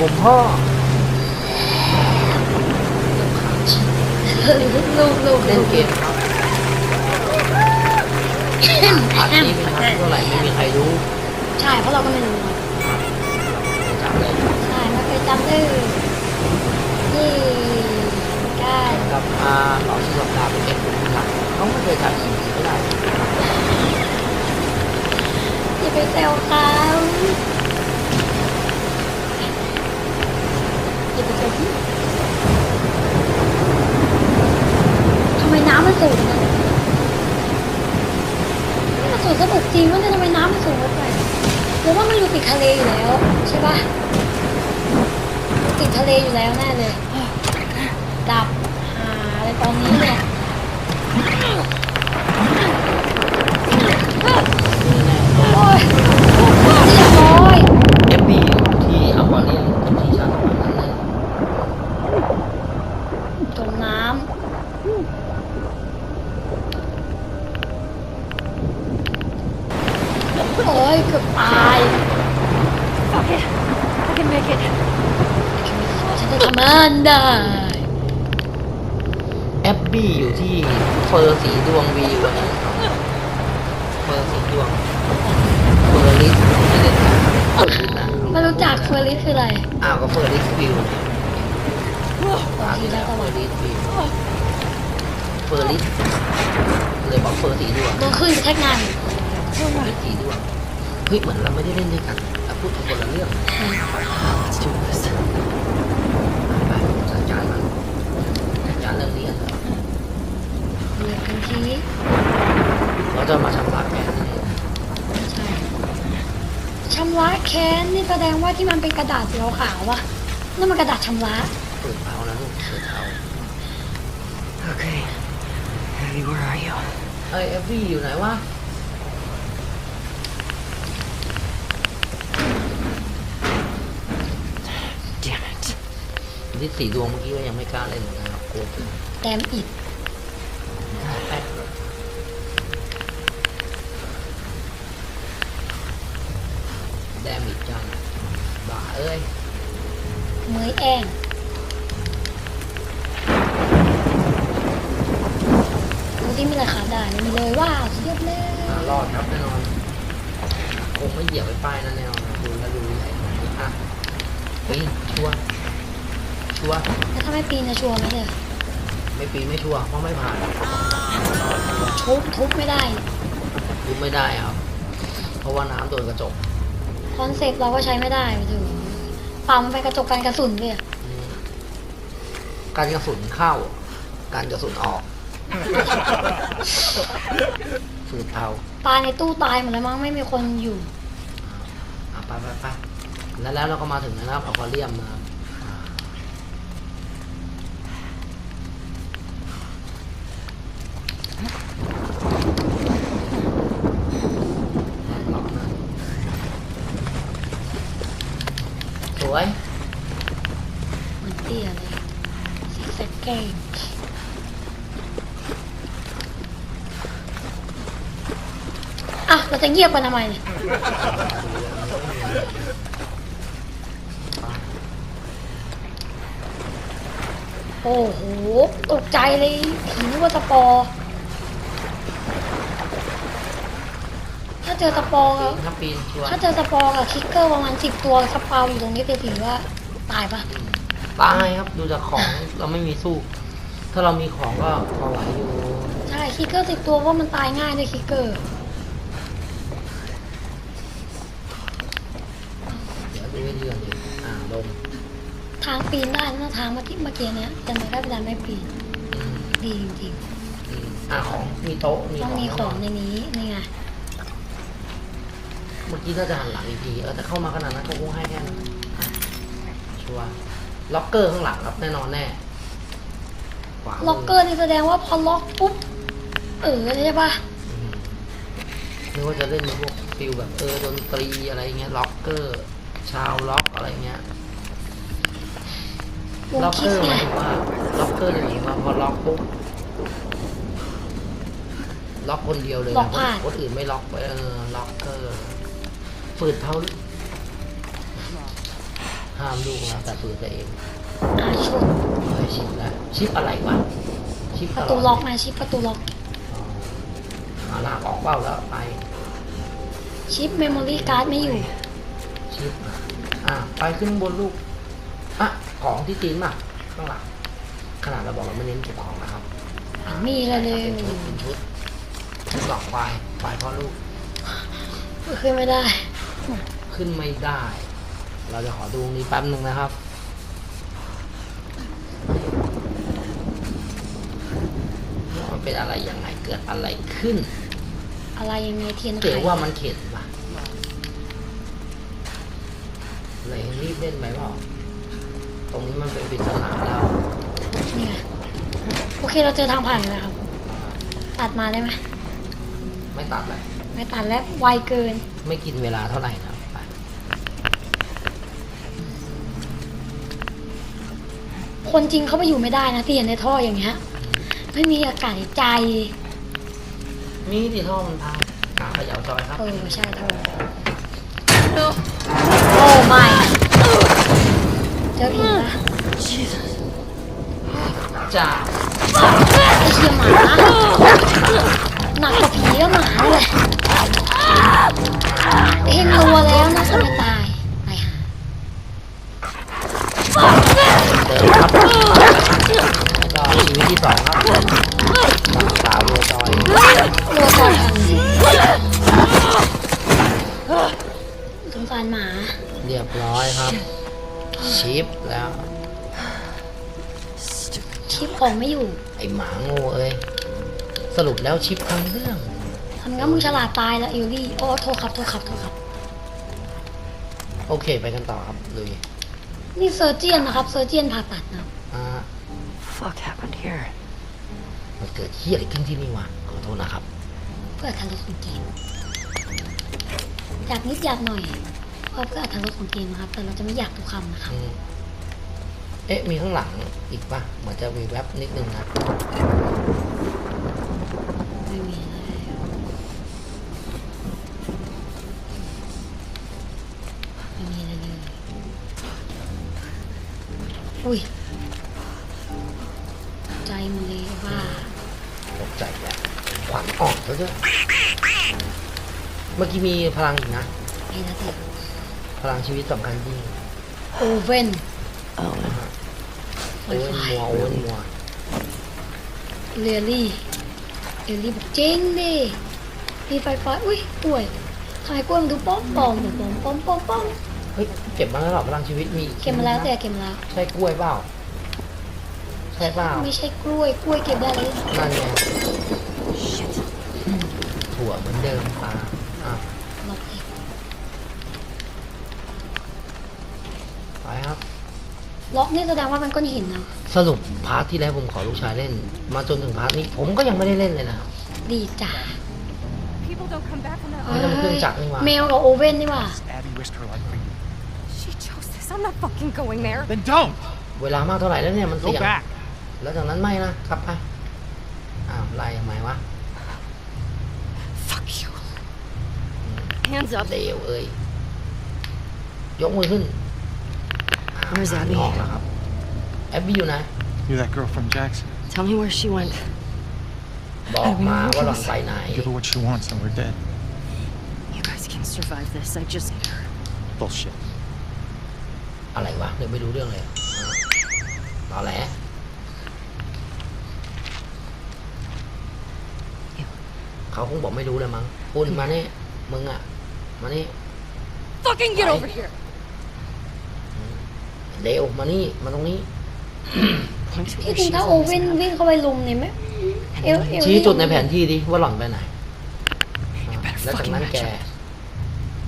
ผมพ่อ ลูกลูกเล่นเกมครับอัดนี้เป็นครั้เท่าไหร่ไม่มีใครรู้ใช่เพราะเราก็ไม่รู้จับเลยใช่ไม่เคยจำได้ยี่ก้ากับอาต่อสู้กับดาบเป็นเกหลักเขาไม่เคยจับสิ่งนี้ก็ได้อย่าไปแซวเขาอย่าไปแซวพี่ทำไมน้ำมัน สูงนะนี่มันสูงสนุกจริงว่าจะทำไมน้ำมันสูงลงไปหรือว่ามันอยู่ติดทะเลอยู่แล้วใช่ปะติดทะเลอยู่แล้วแน่เลยดับหาอะไรตอนนี้แน่ โอ้ยเรียบร้อย เอฟบีที่อควาเรียมที่ชาตะวันนั้นเลย จมน้ำโอ้ยเกือบตาย Okay, I can make it. ฉันจะทำมันได้ เอฟบีอยู่ที่เฟอร์สีดวงวีวันนี้เฟอร์สีดวงเฟอร์ลิสที่เล่นกันเฟอร์ลิสนะ ไม่รู้จัก เฟอร์ริสคืออะไรอ้าวก็เฟอร์ลิสวิวบาตางมทีที่แล้แล้ววก็เฟว่าอร์ลิสวิวเฟอร์ลิสเลยบอกเฟอร์สีดวงโดนขึ้นแท็กงานลิสสีดวงเฮ้ยเหมือนเราไม่ได้เล่นด้วยกันแต่พูดถึงคนละเรื่อง Let's do this. ไปจัดการมันจัดการเรื่องนี้กันเถอะเหยียบทันทีเขาจะมาชำระแค้นนี่ใช่ ชำระแค้นนี่แสดงว่าที่มันเป็นกระดาษสีขาวๆวะนั่นมันกระดาษชำระเปิดเท้านะลูกเปิดเท้า Okay. Abby, where are you? เอ้ยเอฟวี่อยู่ไหนวะ Damn it. ลิสสีดวงเมื่อกี้ก็ยังไม่กล้าเล่นเหมือนกันครับกลัวเกินแต้มอิด แป๊กแดมอีกจังบ้า เอ้ยเมยแองดูที่มีอะไรขาดได้ไม่มีเลยว้าวสุดยอดเลยอ่ารอดครับแน่นอนคงไม่เหยียบไปป้ายนั่นแน่นอนนะดูแล้วดูใหญ่อะเฮ้ยชัวร์ชัวร์แล้วถ้าไม่ปีนจะชัวร์ไหมเนี่ยไม่ปีนไม่ชัวร์เพราะไม่ผ่านทุบทุบไม่ได้ดูไม่ได้ครับเพราะว่าน้ำโดนกระจกคอนเซ็ปต์เราก็ใช้ไม่ได้ไปถึงเปล่ามันเป็นกระจกกันกระสุนเลยอะอืมการกระสุนเข้า การกระสุนออกฝืนเท้าปลาในตู้ตายหมดแล้วมั้งไม่มีคนอยู่ อะไปไปไปแล้วแล้วเราก็มาถึงนะครับอควาเรียมนะครับอ่าล็อกนะสวย มันเตี้ยเลยซิกแซกเกม อะ เราจะเงียบกันทำไมเนี่ยโอ้โห ตกใจเลยผีนึกว่าตะปอ ถ้าเจอตะปอกับถ้าปีนชัวร์ถ้าเจอตะปอกับคิกเกอร์ประมาณสิบตัวสปาวอยู่ตรงนี้จะถือว่า ตายปะตายครับดูจากของเราไม่มีสู้ ถ้าเรามีของก็พอไหวอยู่ ใช่คิกเกอร์สิบตัวเพราะมันตายง่ายด้วยคิกเกอร์เดี๋ยวดูให้ดีก่อนดิอ่าลงทางปีนได้นะทางเมื่อกี้เมื่อกี้เนี้ยแต่ไม่ได้เป็นการไม่ปีนอืมดีจริงอืมอ่าของมีโต๊ะมีๆต้องมีของในนี้นี่ไงเมื่อกี้ถ้าจะหันหลังอีกทีเออแต่เข้ามาขนาดนั้นเขาคงให้แค่นั้นอะชัวร์ล็อกเกอร์ข้างหลังครับแน่นอนแน่ข วามืล็อกเกอร์นี่แสดงว่าพอล็อกปุ๊บเออใช่ปะอืมนึกว่าจะเล่นพวกฟิลแบบเออดนตรีอะไรเงี้ยล็อกเกอร์ ชาวล็อกอะไรเงี้ย วงล็อกคิเกดอร์หไงมายถึงว่าล็อกเกอร์จะหมายถึงว่าพอล็อกปุ๊บล็อกคนเดียวเลยนะคนคนอื่นไม่ล็อกไปเออล็อกเกอร์ฝืดเท้าฮะห้ามลูกนะแต่ปืนตัวเอง อาชุดเฮ้ยชิปแล้วชิปอะไรวะชิปประตตูลล็ออดกนะชิปประตูล็อกหาลากออกเป้าแล้วไป ชิปเมมโมรี่การ์ดไม่อยู่ ชิปอะไปขึ้นบนลูกอะของที่จีนมาข้างหลังขนาดเราบอกเราไม่เน้นเก็บของนะครับมีอะไรเลยเป็นชุดเป็นชุดชุดดอกควายควายพ่อลูก ขึ้นไม่ได้ ขึ้นไม่ได้ เราจะขอดูนี้แป๊บหนึ่งนะครับว่ามัน เป็นอะไรยังไงเกิดอะไรขึ้น อะไรยังไงเทียนไขเก๋ว่ามันเข็นปะเลยรีบเล่นไปเปล่าตรงนี้มันเป็นปริศนาแล้วเนี่ยโอเคเราเจอทางผ่านแล้วครับ ตัดมาได้ไหมไม่ตัดเลยไม่ตัดแล้วไวเกิน ไม่กินเวลาเท่าไหร่นะไปคนจริงเขาไปอยู่ไม่ได้นะที่เห็นในท่ออย่างเงี้ย ไม่มีอากาศหายใจมีที่ท่อมันพังหาขยาวจอยครับ เออใช่ท่อโอ้ไม่เจอผีปะจ้าไอเชียหมาหนักกว่าผีก็หมาเลยเห็นตัวแล้วนะจะไม่ตายไปหา เดิมครับแล้วก็ชีวิตที่สองครับสาวเรือจอยตัวก่อนสงสารหมาเรียบร้อยครับ ชิปแล้ว ชิปของไม่อยู่ไอหมาโง่เอ้ยสรุปแล้วชิปทั้งเรื่องทำงั้นมึงฉลาดตายแล้วเอลลี่โอ้โทษครับโทษครับโทษครับ โอเคไปกันต่อครับลุยนี่เซอร์เจียนนะครับเซอร์เจียนผ่าตัดนะครับอ่า Fuck happened here? มันเกิดเฮียอะไรขึ้นที่นี่วะขอโทษนะครับ เพื่ออรรถรสของเกมอยากนิดอยากหน่อยเพราะเพื่ออรรถรสของเกมนะครับ แต่เราจะไม่อยากทุกคำนะครับ อืมเอ๊ะ มีข้างหลังอีกปะเหมือนจะมีแว็บนิดนึงนะ วัญออกแล้วด้วยเมื่อกี้มีพลังอีกนะเฮนาเตพลังชีวิตสำคัญยิ่งโอเว่น Oh, ไฟโอเวนไฟมัวโอเวนมัวเรียลลี่เรียลลี่บอกจริงดิมีไฟไฟอุ้ยกล้วยทำไมกล้วยมันดูป้อมปอมป้อมป้อมป้อมป้อมเฮ้ยเก็บมาแล้วเหรอพลังชีวิตมีอีเก็บมาแล้วแต่เก็บมาแล้วใช่กล้วยเปล่าใช่เปล่าไม่ใช่กล้วยกล้วยเก็บได้เลยนั่นไง shit. ถั่วเหมือนเดิมอ่าอะล็อกเองไปครับ ล็อกนี่แสดงว่ามันก้อนหินนะสรุปพาร์ทที่แล้วผมขอลูกชายเล่น มาจนถึงพาร์ทนี้ผมก็ยังไม่ได้เล่นเลยนะดีจ้า People don't come back from that. ไม่ต้องเครื่องจักรนี่หว่า แมวกับโอเว่นนี่หว่า Abby risked her life for you. She chose this. I'm not fucking going there. Then don't! เวลามากเท่าไหร่แล้วเนี่ยมัน Go เสี่ยง back! แล้วจากนั้นไม่นะกลับไป อ้าวไล่ทำไมวะ Fuck you. Hands up. เดวเอ้ยยกมือขึ้น Where's Abby? ออกแล้วครับแอบบี้อยู่ไหน You're that girl from Jackson. Tell me where she went. บอกมาว่าหล่อนไปไหน Give her what she wants and we're dead. You guys can survive this. I just. need her. Bullshit. อะไรวะเดี๋ยวไม่รู้เรื่องเลยอ่าตอแหล เขาคงบอกไม่รู้เลยมั้งคุณมาเนี่ยมึงอะ มานี่ Fucking get Bye. over here. เดวมานี่ มาตรงนี้ Point to ที่ where จริง she ถ้า is โอ on เว่น this map. วิ่งเข้าไปลุมเนี่ยไหมเอลเอลชี้จุดในแผนที่ดิว่าหล่อนไปไหนอ่า better แล้วจากนั้น fucking แก match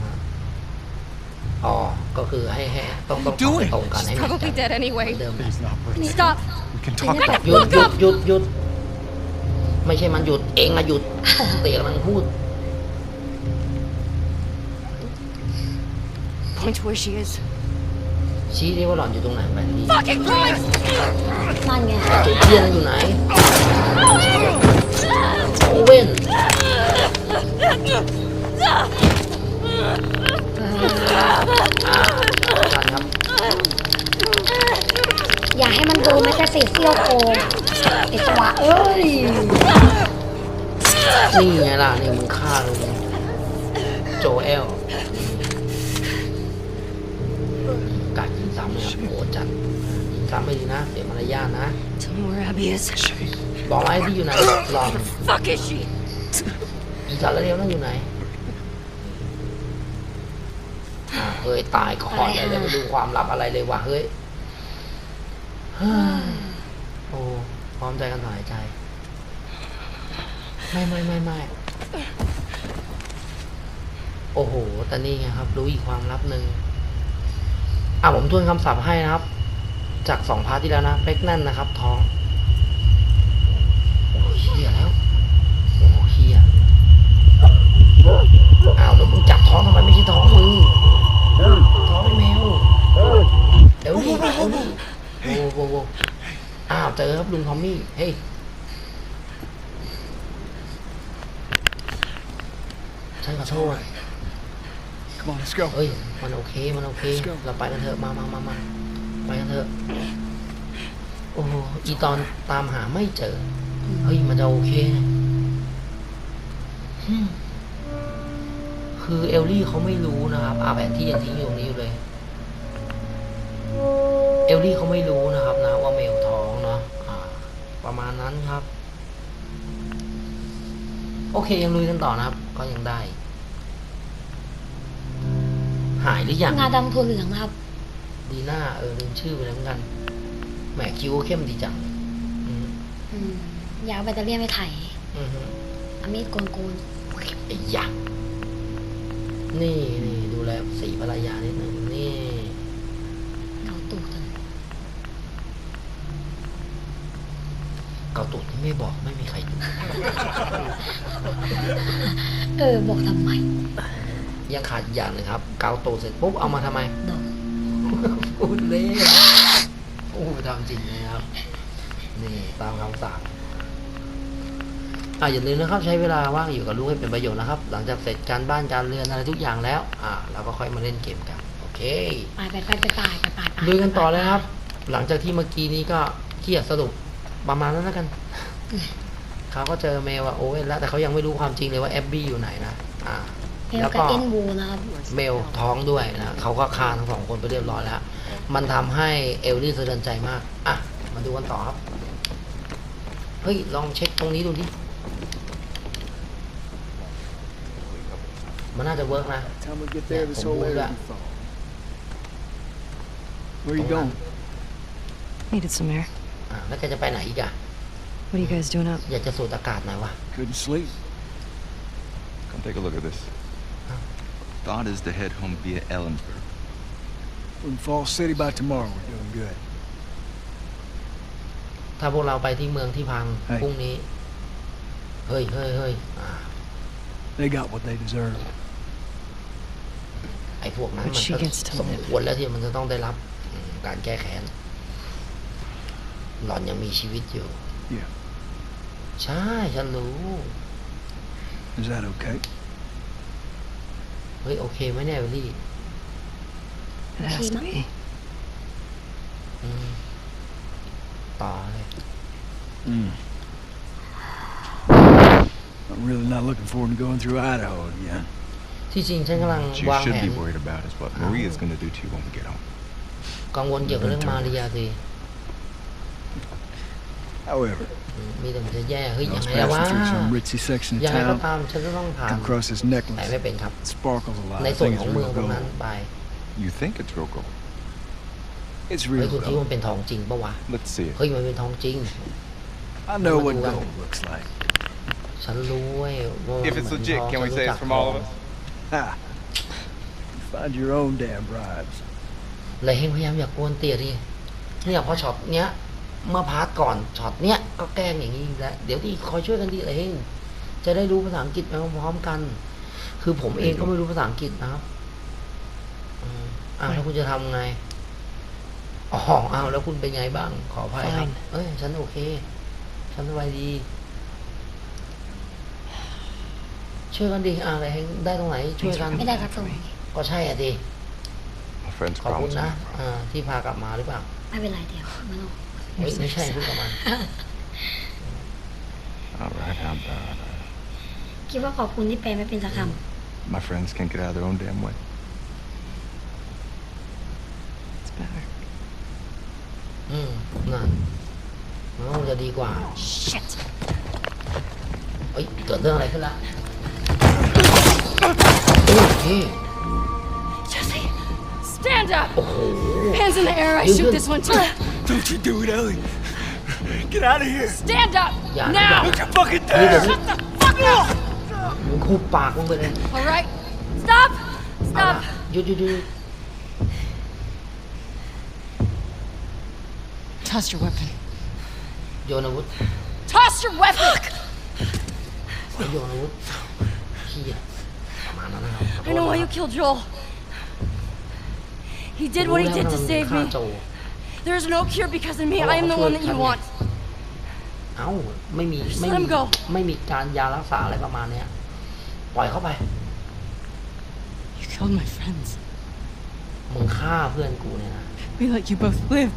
อ่าอ๋อ ก็คือให้ให้ต้องต้อง What are you ทำให้ตรงกันให้ She's เหมือน probably กัน dead เหมือน anyway. เดิม It's not worth it. Stop. We can talk Didn't about หยุดหยุดหยุดหยุดหยุด ไม่ใช่มันหยุดเองอะหยุดเตะมันพูด Point to where she is. ชี้ดิว่าหล่อนอยู่ตรงไหนแผนที่ Fucking Christ! นั่นไงจุดเทียนอยู่ไหน โอเว่นเอออ่าทันครับอย่าให้มันโดนแม้แต่เศษเสี้ยวโครงไอ้ตัวเอ้ยนี่ไงล่ะนี่มึงฆ่าลุงโจเอล ยิงซ้ำไม่ดีนะ เสียมารยาทนะ Tell me where Abby is. บอกไอ้ที่อยู่ไหนลอง Fuck is she? อีสารเรียวนั่นอยู่ไหนอ่าเฮ้ยตายก่อนเลยเลยไปดูความลับอะไรเลยวะเฮ้ยเฮ้ยโอ้พร้อมใจกันถอนหายใจ ไม่ไม่ไม่ไม่โอ้โหแต่นี่ไงครับ รู้อีกความลับหนึ่งอะผมทวนคำศัพท์ให้นะครับ จากสองพาร์ทที่แล้วนะเป๊กนั่นนะครับ ท้องโอ้เฮียแล้วโอ้เฮียอ้าวแล้วมึงจับท้องทำไมไม่ใช่ท้องมึงท้องไอ้แมวเดี๋ยวดิเดี๋ยวดิโอ้โหโอ้โหอ้าวเจอครับลุงทอมมี่เฮ้ยฉันขอโทษ Come on, let's go. เฮ้ย มันโอเค มันโอเค เราไปกันเถอะ มามามามา ไปเถอะ โอ้โหอีตอนตามหาไม่เจอ เฮ้ย มันจะโอเคนะคือเอลลี่เขาไม่รู้นะครับอาแผนที่ยังทิ้งอยู่นี้อยู่เลย เอลลี่เขาไม่รู้นะครับนะ ว่าเมลท้องเนาะประมาณนั้นครับ โอเคยังลุยกันต่อนะครับ ก็ยังได้ หายหรือยังงาดำถั่วเหลืองครับ ดีน่าเออลืมชื่อไปแล้วเหมือนกันแหมคิวเข้มดีจังอืมอืมอยากเอาแบตเตอรี่ไปไถอือฮึเอามีดโกนโกนไอ้ยักษ์นี่นี่ดูแลสีภรรยานิดหนึ่งนี่ๆเกาตูดกันเกาตุดที่ไม่บอกไม่มีใครดูเออบอกทำไมยังขาดอีกอย่างหนึงครับ เกาตูดเสร็จปุ๊บเอามาทำไมดอก พูดเล่นโอ้ทำจริงนะครับ นี่ตามคำสั่งอ่าอย่าลืมนะครับใช้เวลาว่างอยู่กับลูกให้เป็นประโยชน์นะครับ หลังจากเสร็จการบ้านการเรียนอะไรทุกอย่างแล้ว อ่าเราก็ค่อยมาเล่นเกมกัน โอเคไปไปไปไปไปไปไปลุยกันต่อเลยครับ หลังจากที่เมื่อกี้นี้ก็เครียดสรุปประมาณนั้นแล้วกันเขาก็เจอเมลว่าโอ้ยแล้วแต่เขายังไม่รู้ความจริงเลยว่าแอบบี้อยู่ไหนนะอ่า เอลแล้วกับก็เอ็นวูนะครับเมลท้องด้วยนะเขาก็ฆ่าทั้งสองคนไปเรียบร้อยแล้ว มันทำให้เอลลี่สะเทือนใจมาก อะ มาดูกันต่อครับ เฮ้ย ลองเช็คตรงนี้ดูดิ มันน่าจะเวิร์กนะ Time we get there, this whole Yeah, area will fall. Where are you going? Needed some air. อะแล้วแกจะไปไหนอีกอะ What are you guys doing up? อยากจะสูดอากาศหน่อยวะ Couldn't sleep. Come take a look at this. Thought is to head home via Ellensburg. We can fall city by tomorrow. We're doing good. ถ้าพวกเราไปที่เมืองที่พังเฮ้ยพรุ่งนี้ เฮ้ยเฮ้ยเฮ้ยอ่า They got what they deserve. ไอ้พวกนั้น But มัน she ก็ gets to สม live. ควรแล้วที่มันจะต้องได้รับอืมการแก้แค้น หล่อนยังมีชีวิตอยู่ Yeah. ใช่ฉันรู้ Is that okay? เฮ้ยโอเคไหมเนี่ยวิลลี่ It has to be. อืมต่อเลย Mm. I'm really not looking forward to going through Idaho again. ที่จริงฉันกำลัง What you วาง should แผน be worried about is what Maria's gonna do to you when we get home. กังวลเกี่ยวกับเรื่องมาริยาสิ However, อื มมีแต่มันจะแย่เฮ้ย I ยัง was ไงแล้ววะ passing through some ritzy section of ยังไงก็ town. ตามฉันจะต้องผ่าน Come across this แต่ necklace. ไม่เป็นครับ It sparkles a lot. ใน I ส่วน think ข it's องเมือง real ตรงนั้น gold. ไป You think it's real gold? It's เฮ้ย real คุณคิดว่า gold. มันเป็นทองจริงปะวะ Let's see it. เฮ้ยมันเป็นทองจริง I know what Well, gold looks like. ฉันรู้เว้ยว่ามัน If it's เหมือน legit, ทอง can we ฉัน say รู้จั it's ก from ท all อง of us? Ha! You find your own damn bribes. เลยเฮงพยายามอย่ากวนเตียดิเนี่ยพอช็อตเนี้ย เมื่อพาร์ทก่อนช็อตเนี้ยก็แกล้งอย่างนี้อยู่แล้วเดี๋ยวที่คอยช่วยกันดีเลยเฮงจะได้รู้ภาษาอังกฤษไปพร้อมๆกัน คือผมเองก็ไม่รู้ภาษาอังกฤษนะครับอืมอ้าวแล้วคุณจะทำไงอ๋ออ้าวแล้วคุณเป็นไงบ้าง ขออภัยครับ Fine เอ้ยฉันโอเคฉันสบายดีช่วยกันดิอ่าอะไรเฮงได้ตรงไหน ช่วยกันไม่ได้ครับตรงก็ใช่อะดิ Of friend's ขอบคุณ problems. นะ are my problem. อ่าที่พากลับมาหรือเปล่าไม่เป็นไรเดี๋ยวไม่ต้อง เฮ้ยไม่ใช่เพิ่งกลับมา All right, I'm, uh, คิดว่าขอบคุณที่แปลไม่เป็นสักค my friends can't get out of their own damn way. It's better. อืมนั่นมันคงจะดีกว่า Shit! เฮ้ยเกิดเรื่องอะไรขึ้นละโอ้ยพี่ Jesse! Stand up! Hands in the air, I You shoot good? this one too! Don't you do it, Ellie. Get out of here. Stand up! Yeah, now! no. Don't you fucking นี่เดี๋ยว dare. นี้ Shut the fuck up! มึงคูปากมึงไปเลย Alright? Stop! เอาละ Stop! หยุดหยุดหยุด Toss your weapon. โยนอาวุธ Toss your weapon! โยนอาวุธพี่อะประมาณนั้นนะครับ I know why you killed Joel. He did what he did to save ฆ่า me. โจ There is no cure because of me. Oh, I am the I'll one show that it you to you. want. เอ้าไม่มี Just ไม่ let มี him go. ไม่มีการยารักษาอะไรประมาณเนี้ยปล่อยเข้าไป You killed my friends. มึงฆ่าเพื่อนกูเนี่ยนะ We let you both live.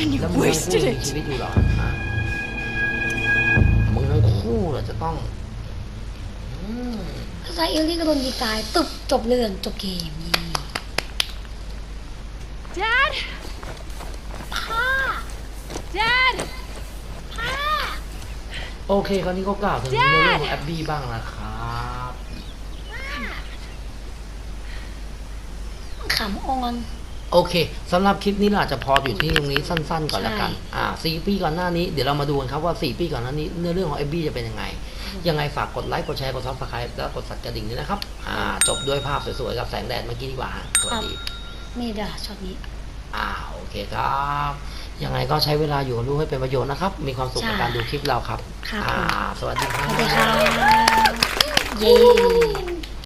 And you แล้วมึงทั้งคู่ wasted มีชี it. วิตอยู่เหรอฮะมึงทั้งคู่เหรอจะต้องอืมำถ้าใช้เอลลี่ก็โดนยิงตายตึบจบเรื่องจบเกม นี่ Dad? Dad? โอเคคราวนี้ก็กล่าวถึงในเรื่องของแอบบี้บ้างนะครับขำออน โอเคสำหรับคลิปนี้เราอาจจะพออยู่ที่ตรงนี้สั้น ๆ ก่อนละกัน ใช่ อ่าสี่ปีก่อนหน้านี้เดี๋ยวเรามาดูกันครับว่าสี่ปีก่อนหน้านี้เนื้อเรื่องของแอบบี้จะเป็นยังไง ยังไงฝากกดไลค์กดแชร์กดซับสไครต์และกดสั่นกระดิ่งด้วยนะครับ อ่า จบด้วยภาพสวยๆกับแสงแดดเมื่อกี้ดีกว่าฮะสวัสดี นี่เดี๋ยวช็อตนี้ อ่าโอเคครับยังไงก็ใช้เวลาอยู่กับลูกให้เป็นประโยชน์นะครับ มีความสุขในใช่การดูคลิปเราครับครับอ่า สวัสดีคสรับวัสดีครับเย้